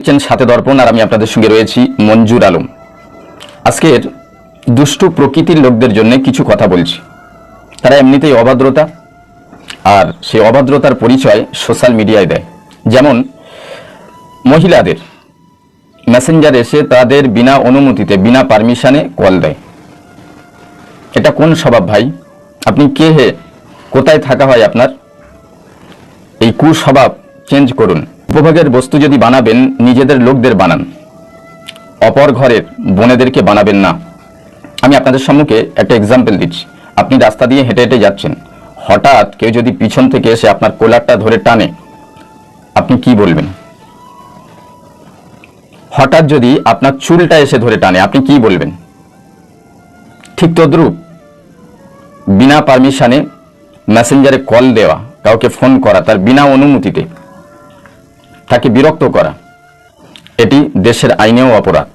দেখছেন সাথে দর্পণ আর আমি আপনাদের সঙ্গে রয়েছি মঞ্জুর আলম। আজকের দুষ্টু প্রকৃতির লোকদের জন্য কিছু কথা বলছি। তারা এমনিতেই অভদ্রতা আর সেই অভদ্রতার পরিচয় সোশ্যাল মিডিয়ায় দেয়। যেমন মহিলাদের মেসেঞ্জার এসে তাদের বিনা অনুমতিতে, বিনা পারমিশানে কল দেয়। এটা কোন স্বভাব ভাই? আপনি কে হে? কোথায় থাকা হয় আপনার? এই কুস্বভাব চেঞ্জ করুন। উপভোগের বস্তু যদি বানাবেন, নিজেদের লোকদের বানান। অপর ঘরের বোনেদেরকে বানাবেন না। আমি আপনাদের সম্মুখে একটা এক্সাম্পল দিচ্ছি। আপনি রাস্তা দিয়ে হেঁটে হেঁটে যাচ্ছেন। হঠাৎ কেউ যদি পিছন থেকে এসে আপনার কোলারটা ধরে টানে, আপনি কি বলবেন? হঠাৎ যদি আপনার চুলটা এসে ধরে টানে, আপনি কি বলবেন? ঠিক তদ্রূপ বিনা পারমিশনে মেসেঞ্জারে কল দেওয়া, কাউকে ফোন করা, তার বিনা অনুমতিতে। তাকে বিরক্ত করা। এটি দেশের আইনেও অপরাধ।